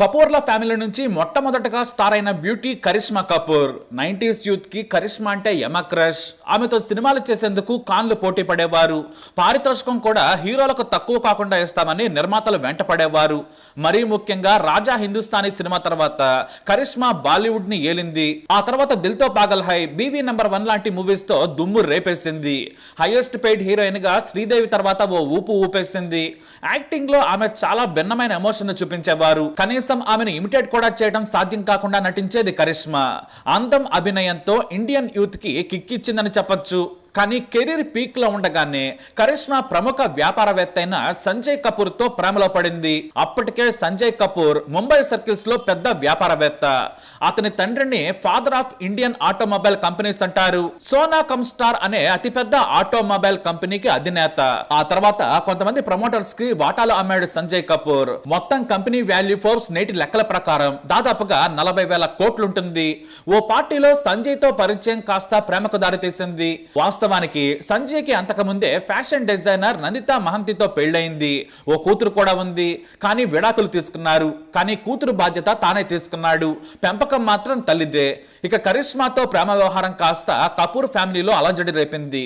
కపూర్ల family నుంచి మొట్టమొదటగా star అయిన బ్యూటీ కరిష్మా కపూర్. నైన్టీస్ యూత్కి కరిష్మా అంటే యమ క్రష్. ఆమెతో సినిమాలు చేసేందుకు కాన్లు పోటీ పడేవారు. పారితోషికం కూడా హీరోలకు తక్కువ కాకుండా ఇస్తామని నిర్మాతలు వెంట పడేవారు. మరీ ముఖ్యంగా రాజా హిందుస్థానీ సినిమా తర్వాత కరిష్మా బాలీవుడ్ని ఏలింది. ఆ తర్వాత దిల్తో పాగల్ హై బీవీ నెంబర్ వన్ లాంటి మూవీస్తో దుమ్ము రేపేసింది. హైయెస్ట్ పెయిడ్ హీరోయిన్గా శ్రీదేవి తర్వాత ఓ ఊపు ఊపేసింది. యాక్టింగ్లో ఆమె చాలా భిన్నమైన ఎమోషన్ చూపించేవారు. కనీసం ఆమెను ఇమిటేట్ కూడా చేయడం సాధ్యం కాకుండా నటించేది కరిష్మా. అందం అభినయంతో ఇండియన్ యూత్కి కిక్కిచ్చిందని చెప్పొచ్చు. కానీ కెరీర్ పీక్లో ఉండగానే కరిష్మా ప్రముఖ వ్యాపారవేత్త అయిన సంజయ్ కపూర్తో ప్రేమలో పడింది. అప్పటికే సంజయ్ కపూర్ ముంబై సర్కిల్స్లో పెద్ద వ్యాపారవేత్త. అతని తండ్రిని father of Indian automobile companies అంటారు. సోనా కమ్స్టార్ అనే అతిపెద్ద ఆటోమొబైల్ కంపెనీకి అధినేత. ఆ తర్వాత కొంతమంది ప్రమోటర్స్కి వాటాలు అమ్మాడు సంజయ్ కపూర్. మొత్తం కంపెనీ వాల్యూ ఫోర్స్ నేటి లెక్కల ప్రకారం దాదాపుగా నలభై వేల కోట్లుంటుంది. ఓ పార్టీలో సంజయ్తో పరిచయం కాస్త ప్రేమకు దారితీసింది. వాస్తవానికి సంజయ్కి అంతకుముందే ఫ్యాషన్ డిజైనర్ నందిత మహంతితో పెళ్ళయింది. ఓ కూతురు కూడా ఉంది. కానీ విడాకులు తీసుకున్నారు. కానీ కూతురు బాధ్యత తానే తీసుకున్నాడు. పెంపకం మాత్రం తల్లిదే. ఇక కరిష్మాతో ప్రేమ వ్యవహారం కాస్త కపూర్ ఫ్యామిలీలో అలజడి రేపింది.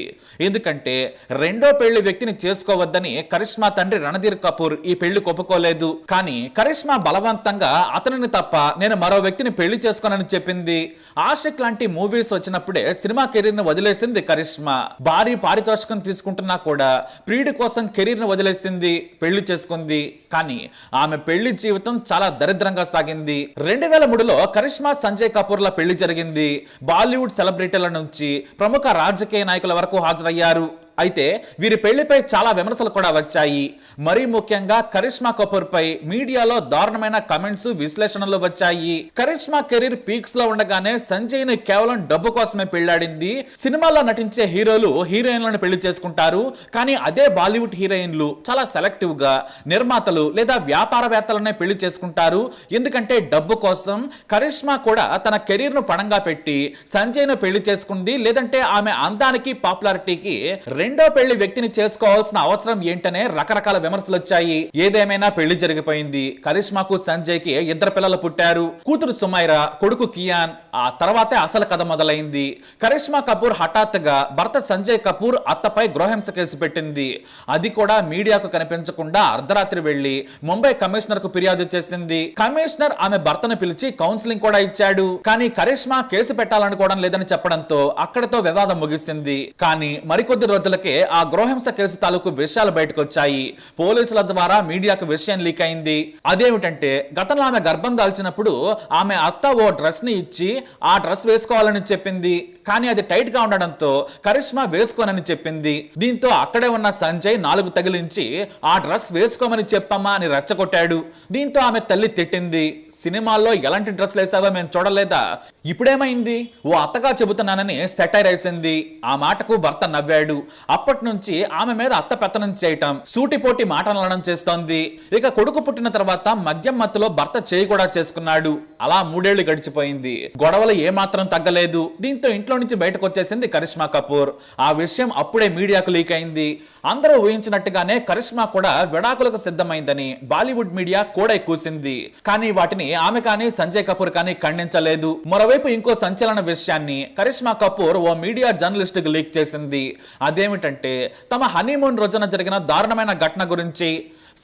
ఎందుకంటే రెండో పెళ్ళి వ్యక్తిని చేసుకోవద్దని కరిష్మా తండ్రి రణధీర్ కపూర్ ఈ పెళ్ళి ఒప్పుకోలేదు కానీ కరిష్మా బలవంతంగా అతనిని తప్ప నేను మరో వ్యక్తిని పెళ్ళి చేసుకోనని చెప్పింది. ఆషిక్ లాంటి మూవీస్ వచ్చినప్పుడే సినిమా కెరీర్ను వదిలేసింది కరిష్మా. భారీ పారితోషికం తీసుకుంటున్నా కూడా ప్రియుడి కోసం కెరీర్ను వదిలేసింది పెళ్ళి చేసుకుంది. కానీ ఆమె పెళ్ళి జీవితం చాలా దరిద్రంగా సాగింది. రెండు వేల మూడులో కరిష్మా సంజయ్ కపూర్ల పెళ్ళి జరిగింది. బాలీవుడ్ సెలబ్రిటీల నుంచి ప్రముఖ రాజకీయ నాయకుల వరకు హాజరయ్యారు. అయితే వీరి పెళ్ళిపై చాలా విమర్శలు కూడా వచ్చాయి. మరీ ముఖ్యంగా కరిష్మా కపూర్ పై మీడియాలో దారుణమైన కమెంట్స్ విశ్లేషణలు వచ్చాయి. కరిష్మా కెరీర్ పీక్స్లో ఉండగానే సంజయ్ని కేవలం డబ్బు కోసమే పెళ్ళాడింది. సినిమాల్లో నటించే హీరోలు హీరోయిన్లను పెళ్ళి చేసుకుంటారు. కానీ అదే బాలీవుడ్ హీరోయిన్లు చాలా సెలెక్టివ్గా నిర్మాతలు లేదా వ్యాపారవేత్తలనే పెళ్ళి చేసుకుంటారు. ఎందుకంటే డబ్బు కోసం కరిష్మా కూడా తన కెరీర్ను పణంగా పెట్టి సంజయ్ను పెళ్ళి చేసుకుంది. లేదంటే ఆమె అందానికి పాపులారిటీకి రెండో పెళ్ళి వ్యక్తిని చేసుకోవాల్సిన అవసరం ఏంటనే రకరకాల విమర్శలు వచ్చాయి. ఏదేమైనా పెళ్ళి జరిగిపోయింది. కరిష్మాకు సంజయ్కి ఇద్దరు పిల్లలు పుట్టారు. కూతురు సుమైరా కొడుకు కియాన్. ఆ తర్వాతే అసలు కథ మొదలైంది. కరిష్మా కపూర్ హఠాత్తుగా భర్త సంజయ్ కపూర్ అత్తపై గృహహింస కేసు పెట్టింది. అది కూడా మీడియాకు కనిపించకుండా అర్ధరాత్రి వెళ్ళి ముంబై కమిషనర్కు ఫిర్యాదు చేసింది. కమిషనర్ ఆమె భర్తను పిలిచి కౌన్సిలింగ్ కూడా ఇచ్చాడు. కానీ కరిష్మా కేసు పెట్టాలనుకోవడం లేదని చెప్పడంతో అక్కడితో వివాదం ముగిసింది. కానీ మరికొద్ది రోజులకే ఆ గృహహింస కేసు తాలూకు విషయాలు బయటకు వచ్చాయి పోలీసుల ద్వారా మీడియాకు విషయం లీక్ అయింది. అదేమిటంటే గతంలో ఆమె గర్భం దాల్చినప్పుడు ఆమె అత్త ఓ డ్రెస్ని ఇచ్చి ఆ డ్రెస్ వేసుకోవాలని చెప్పింది. కానీ అది టైట్గా ఉండడంతో కరిష్మా వేసుకోనని చెప్పింది. దీంతో అక్కడే ఉన్న సంజయ్ నాలుగు తగిలించి ఆ డ్రెస్ వేసుకోమని చెప్పమ్మా అని రెచ్చగొట్టాడు. దీంతో ఆమె తల్లి తిట్టింది. సినిమాల్లో ఎలాంటి డ్రెస్లు వేసావో మేము చూడలేదా? ఇప్పుడేమైంది? ఓ అత్తగా చెబుతున్నానని సెటైర్ వేసింది ఆ మాటకు భర్త నవ్వాడు. అప్పటి నుంచి ఆమె మీద అత్త పెత్తనం చేయటం సూటిపోటి మాటలనడం చేస్తోంది. ఇక కొడుకు పుట్టిన తర్వాత మద్యం మత్తులో భర్త చేయి కూడా చేసుకున్నాడు. అలా మూడేళ్ళు గడిచిపోయింది. గొడవలు ఏమాత్రం తగ్గలేదు. దీంతో ఇంట్లో నుంచి బయటకు వచ్చేసింది కరిష్మా కపూర్. ఆ విషయం అప్పుడే మీడియాకు లీక్ అయింది. అందరూ ఊహించినట్టుగానే కరిష్మా కూడా విడాకులకు సిద్ధమైందని బాలీవుడ్ మీడియా కూడా కూసింది. కానీ వాటిని ఆమె కానీ సంజయ్ కపూర్ కానీ ఖండించలేదు. మరోవైపు ఇంకో సంచలన విషయాన్ని కరిష్మా కపూర్ ఓ మీడియా జర్నలిస్టుకు లీక్ చేసింది. అదేమిటంటే తమ హనీమూన్ రోజున జరిగిన దారుణమైన ఘటన గురించి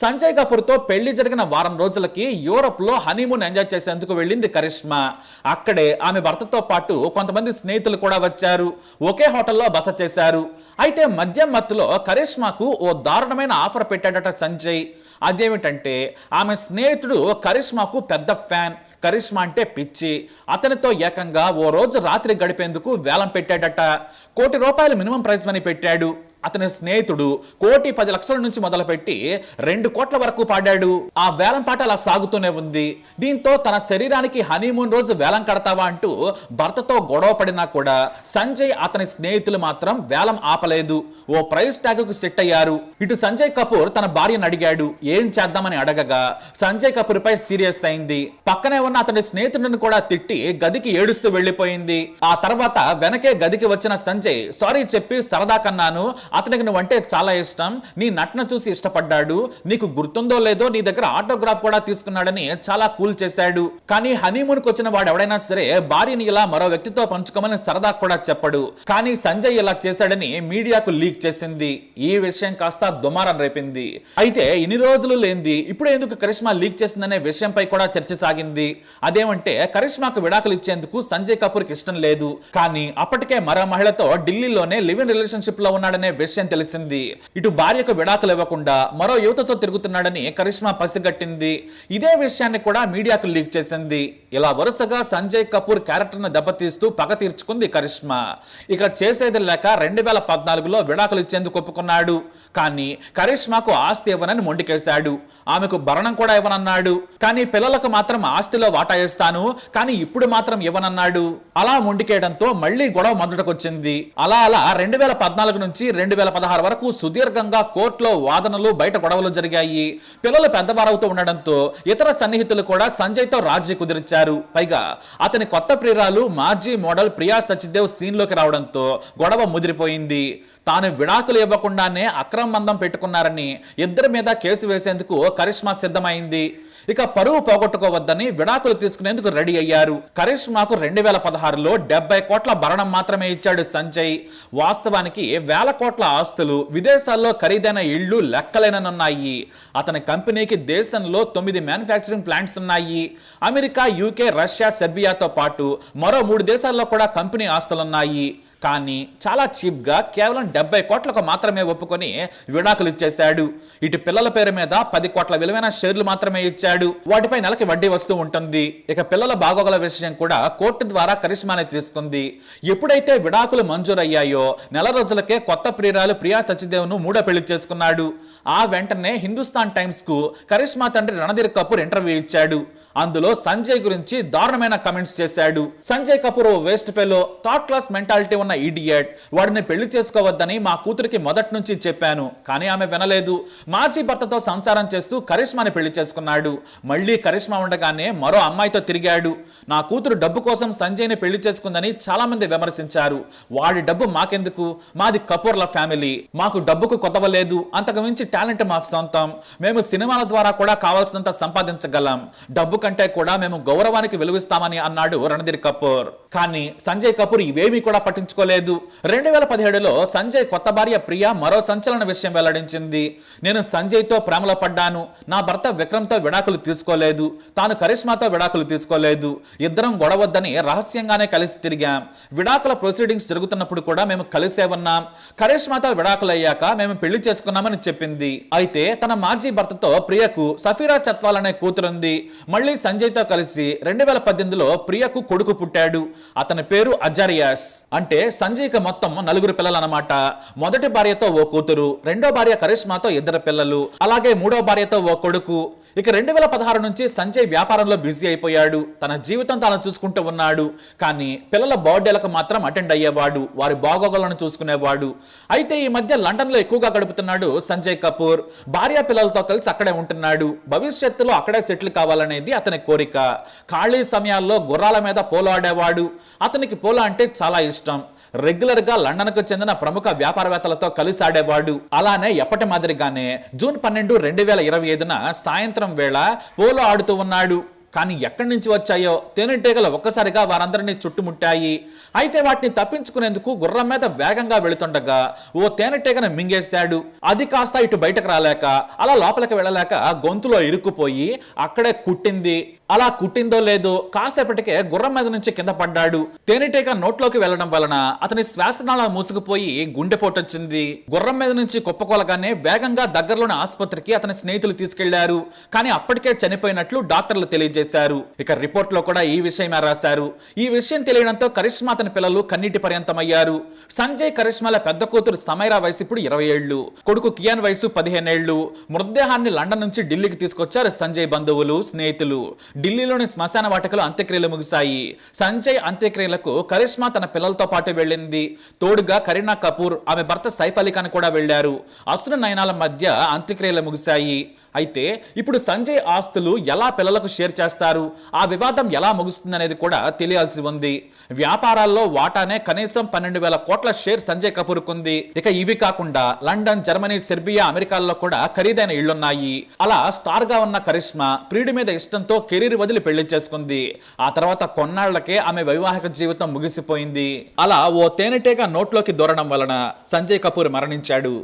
సంజయ్ కపూర్తో పెళ్ళి జరిగిన వారం రోజులకి యూరప్లో హనీమూన్ ఎంజాయ్ చేసేందుకు వెళ్ళింది కరిష్మా. అక్కడే ఆమె భర్తతో పాటు కొంతమంది స్నేహితులు కూడా వచ్చారు. ఒకే హోటల్లో బస చేశారు. అయితే మద్యం మత్తులో కరిష్మాకు ఓ దారుణమైన ఆఫర్ పెట్టాడట సంజయ్. అదేమిటంటే ఆమె స్నేహితుడు కరిష్మాకు పెద్ద ఫ్యాన్. కరిష్మా అంటే పిచ్చి. అతనితో ఏకంగా ఓ రోజు రాత్రి గడిపేందుకు వేలం పెట్టాడట. కోటి రూపాయలు మినిమం ప్రైజ్ మనీ పెట్టాడు. అతని స్నేహితుడు కోటి పది లక్షల నుంచి మొదలుపెట్టి రెండు కోట్ల వరకు పాడాడు. ఆ వేలం పాట అలా సాగుతూనే ఉంది. దీంతో తన శరీరానికి హనీమూన్ రోజు వేలం కడతావా అంటూ భర్తతో గొడవ పడినా కూడా సంజయ్ అతని స్నేహితులు మాత్రం వేలం ఆపలేదు. ఓ ప్రైస్ ట్యాగ్కు సెట్ అయ్యారు. ఇటు సంజయ్ కపూర్ తన భార్యను అడిగాడు. ఏం చేద్దామని అడగగా సంజయ్ కపూర్ పై సీరియస్ అయింది. పక్కనే ఉన్న అతని స్నేహితుడిని కూడా తిట్టి గదికి ఏడుస్తూ వెళ్ళిపోయింది ఆ తర్వాత వెనకే గదికి వచ్చిన సంజయ్ సారీ చెప్పి సరదా కన్నాను. అతనికి నువ్వంటే చాలా ఇష్టం. నీ నటన చూసి ఇష్టపడ్డాడు. నీకు గుర్తుందో లేదో నీ దగ్గర ఆటోగ్రాఫ్ కూడా తీసుకున్నాడని చాలా కూల్ చేశాడు. కానీ హనీమూన్కి వచ్చిన వాడు ఎవడైనా సరే భార్యని ఇలా మరో వ్యక్తితో పంచుకోమని సరదా కూడా చెప్పడు. కానీ సంజయ్ ఇలా చేశాడని మీడియాకు లీక్ చేసింది. ఈ విషయం కాస్త దుమారం రేపింది. అయితే ఇన్ని రోజులు లేనిది ఇప్పుడు ఎందుకు కరిష్మా లీక్ చేసిందనే విషయంపై కూడా చర్చ సాగింది. అదేమంటే కరిష్మాకు విడాకులు ఇచ్చేందుకు సంజయ్ కపూర్కి ఇష్టం లేదు. కానీ అప్పటికే మరో మహిళతో ఢిల్లీలోనే లివ్ ఇన్ రిలేషన్షిప్లో ఉన్నాడనే విషయం తెలిసింది. ఇటు భార్యకు విడాకులు ఇవ్వకుండా మరో యువతతో తిరుగుతున్నాడని కరిష్మా పసిగట్టింది. ఇదే విషయాన్ని కూడా మీడియాకు లీక్ చేసింది. ఇలా వరుసగా సంజయ్ కపూర్ క్యారెక్టర్ను దెబ్బతీస్తూ పగ తీర్చుకుంది కరిష్మా. ఇక చేసేది లేక రెండు వేల పద్నాలుగులో విడాకులు ఇచ్చేందుకు ఒప్పుకున్నాడు. కానీ కరిష్మాకు ఆస్తి ఇవ్వనని మొండికేశాడు. ఆమెకు భరణం కూడా ఇవ్వనన్నాడు. కానీ పిల్లలకు మాత్రం ఆస్తిలో వాటా ఇస్తాను. కానీ ఇప్పుడు మాత్రం ఇవ్వనన్నాడు. అలా మొండికేయడంతో మళ్ళీ గొడవ మొదటకొచ్చింది. అలా అలా రెండు వేల పద్నాలుగు నుంచి రెండు వేల పదహారు వరకు సుదీర్ఘంగా కోర్టులో వాదనలు బయట గొడవలు జరిగాయి. పిల్లలు పెద్దవారవుతూ ఉండడంతో ఇతర సన్నిహితులు కూడా సంజయ్తో రాజీ కుదిరిచారు. పైగా అతని కొత్త ప్రియురాలు మాజీ మోడల్ ప్రియా సచిదేవ్ సీన్లోకి రావడంతో గొడవ ముదిరిపోయింది. తాను విడాకులు ఇవ్వకుండానే అక్రమ మందం పెట్టుకున్నారని ఇద్దరి మీద కేసు వేసేందుకు కరిష్మా సిద్ధమైంది. ఇక పరువు పోగొట్టుకోవద్దని విడాకులు తీసుకునేందుకు రెడీ అయ్యారు. కరిష్మాకు రెండు వేల పదహారులో డెబ్బై కోట్ల భరణం మాత్రమే ఇచ్చాడు సంజయ్. వాస్తవానికి వేల కోట్ల ఆస్తులు విదేశాల్లో ఖరీదైన ఇళ్ళు లెక్కలేననున్నాయి. అతని కంపెనీకి దేశంలో తొమ్మిది మ్యానుఫ్యాక్చరింగ్ ప్లాంట్స్ ఉన్నాయి. అమెరికా యూకే రష్యా సెర్బియాతో పాటు మరో మూడు దేశాల్లో కూడా కంపెనీ ఆస్తులున్నాయి. కానీ చాలా చీప్గా కేవలం డెబ్బై కోట్లకు మాత్రమే ఒప్పుకొని విడాకులు ఇచ్చేశాడు. ఇటు పిల్లల పేరు మీద పది కోట్ల విలువైన షేర్లు మాత్రమే ఇచ్చాడు. వాటిపై నెలకి వడ్డీ వస్తూ ఉంటుంది. ఇక పిల్లల బాగోగల విషయం కూడా కోర్టు ద్వారా కరిష్మాని తీసుకుంది. ఎప్పుడైతే విడాకులు మంజూరయ్యాయో నెల రోజులకే కొత్త ప్రియురాలు ప్రియా సచిదేవ్ను మూడో పెళ్ళి చేసుకున్నాడు. ఆ వెంటనే హిందుస్థాన్ టైమ్స్కు కరిష్మా తండ్రి రణధీర్ కపూర్ ఇంటర్వ్యూ ఇచ్చాడు. అందులో సంజయ్ గురించి దారుణమైన కమెంట్స్ చేశాడు. సంజయ్ కపూర్ ఓ waste fellow third class mentality ఉన్న ఈడియట్ వాడిని పెళ్ళి చేసుకోవద్దని మా కూతురికి మొదటి నుంచి చెప్పాను. కానీ ఆమె వినలేదు. మాజీ భర్తతో సంసారం చేస్తూ కరిష్మాని పెళ్ళి చేసుకున్నాడు. మళ్ళీ కరిష్మా ఉండగానే మరో అమ్మాయితో తిరిగాడు. నా కూతురు డబ్బు కోసం సంజయ్ని పెళ్ళి చేసుకుందని చాలా మంది విమర్శించారు. వాడి డబ్బు మాకెందుకు? మాది కపూర్ల ఫ్యామిలీ మాకు డబ్బుకు కొత్తవలేదు అంతకు మించి టాలెంట్ మా సొంతం. మేము సినిమాల ద్వారా కూడా కావాల్సినంత సంపాదించగలం. డబ్బు కంటే కూడా మేము గౌరవానికి విలువిస్తామని అన్నాడు రణధీర్ కపూర్. కానీ సంజయ్ కపూర్ ఇవేమీ కూడా పట్టించుకోలేదు. రెండు వేల పదిహేడులో సంజయ్ కొత్త భార్య ప్రియా మరో సంచలన విషయం వెల్లడించింది. నేను సంజయ్తో ప్రేమలో పడ్డాను. నా భర్త విక్రమ్తో విడాకులు తీసుకోలేదు. తాను కరిష్మాతో విడాకులు తీసుకోలేదు. ఇద్దరం గొడవద్దని రహస్యంగానే కలిసి తిరిగాం. విడాకుల ప్రొసీడింగ్స్ జరుగుతున్నప్పుడు కూడా మేము కలిసే ఉన్నాం. కరిష్మాతో విడాకులు అయ్యాక మేము పెళ్ళి చేసుకున్నామని చెప్పింది. అయితే తన మాజీ భర్తతో ప్రియకు సఫీరా చత్వాల్ అనే కూతురుంది. మళ్ళీ సంజయ్తో కలిసి రెండు వేల పద్దెనిమిదిలో ప్రియకు కొడుకు పుట్టాడు. అతని పేరు అజారియాస్. అంటే సంజయ్కి మొత్తం నలుగురు పిల్లలు అన్నమాట మొదటి భార్యతో ఓ కూతురు రెండో భార్య కరిష్మాతో ఇద్దరు పిల్లలు అలాగే మూడో భార్యతో ఓ కొడుకు. ఇక రెండు వేల పదహారు నుంచి సంజయ్ వ్యాపారంలో బిజీ అయిపోయాడు. తన జీవితం తాను చూసుకుంటూ ఉన్నాడు. కానీ పిల్లల బర్త్డేలకు మాత్రం అటెండ్ అయ్యేవాడు. వారి బాగోగులను చూసుకునేవాడు. అయితే ఈ మధ్య లండన్లో ఎక్కువగా గడుపుతున్నాడు సంజయ్ కపూర్. భార్య పిల్లలతో కలిసి అక్కడే ఉంటున్నాడు. భవిష్యత్తులో అక్కడే సెటిల్ కావాలనేది అతని కోరిక. ఖాళీ సమయాల్లో గుర్రాల మీద పోలో ఆడేవాడు. అతనికి పోలో అంటే చాలా ఇష్టం. రెగ్యులర్గా లండన్కు చెందిన ప్రముఖ వ్యాపారవేత్తలతో కలిసి ఆడేవాడు. అలానే ఎప్పటి మాదిరిగానే జూన్ పన్నెండు రెండు వేల ఇరవై ఐదున సాయంత్రం వేళ పోలో ఆడుతూ ఉన్నాడు. కానీ ఎక్కడి నుంచి వచ్చాయో తేనెటీగలు ఒక్కసారిగా వారందరినీ చుట్టుముట్టాయి. అయితే వాటిని తప్పించుకునేందుకు గుర్రం మీద వేగంగా వెళుతుండగా ఓ తేనెటీగను మింగేశాడు. అది కాస్త ఇటు బయటకు రాలేక అలా లోపలికి వెళ్ళలేక గొంతులో ఇరుక్కుపోయి అక్కడే కుట్టింది. అలా కుట్టిందో లేదో కాసేపటికే గుర్రం మీద నుంచి కింద పడ్డాడు. తేనెటీగ నోట్లోకి వెళ్ళడం వలన అతని శ్వాసనాళాలు మూసుకుపోయి గుండెపోటొచ్చింది గుర్రం మీద నుంచి కుప్పకొలగానే వేగంగా దగ్గరలోని ఆసుపత్రికి అతని స్నేహితులు తీసుకెళ్ళారు. కానీ అప్పటికే చనిపోయినట్లు డాక్టర్లు తెలియజేశారు. ఇక రిపోర్ట్లో కూడా ఈ విషయమే రాశారు. ఈ విషయం తెలియడంతో కరిష్మా అతని పిల్లలు కన్నీటి పర్యంతమయ్యారు. సంజయ్ కరిష్మాల పెద్ద కూతురు సమైరా వయసు ఇప్పుడు ఇరవై ఏళ్ళు కొడుకు కియాన్ వయసు పదిహేనేళ్ళు మృతదేహాన్ని లండన్ నుంచి ఢిల్లీకి తీసుకొచ్చారు సంజయ్ బంధువులు స్నేహితులు. ఢిల్లీలోని శ్మశాన వాటికలో అంత్యక్రియలు ముగిశాయి. సంజయ్ అంత్యక్రియలకు కరిష్మా తన పిల్లలతో పాటు వెళ్ళింది. తోడుగా కరీనా కపూర్ ఆమె భర్త సైఫ్ అలీ ఖాన్ కూడా వెళ్ళారు అసురు నయనాల మధ్య అంత్యక్రియలు ముగిశాయి. అయితే ఇప్పుడు సంజయ్ ఆస్తులు ఎలా పిల్లలకు షేర్ చేస్తారు? ఆ వివాదం ఎలా ముగుస్తుందనేది కూడా తెలియాల్సి ఉంది. వ్యాపారాల్లో వాటానే కనీసం పన్నెండు వేల కోట్ల షేర్ సంజయ్ కపూర్ కుంది ఇక ఇవి కాకుండా లండన్ జర్మనీ సెర్బియా అమెరికాల్లో కూడా ఖరీదైన ఇళ్ళున్నాయి అలా స్టార్గా ఉన్న కరిష్మా ప్రియుడి మీద ఇష్టంతో కెరీర్ వదిలి పెళ్ళి చేసుకుంది. ఆ తర్వాత కొన్నాళ్ళకే ఆమె వైవాహిక జీవితం ముగిసిపోయింది. అలా ఓ తేనెటీగ నోట్లోకి దూరడం వలన సంజయ్ కపూర్ మరణించాడు.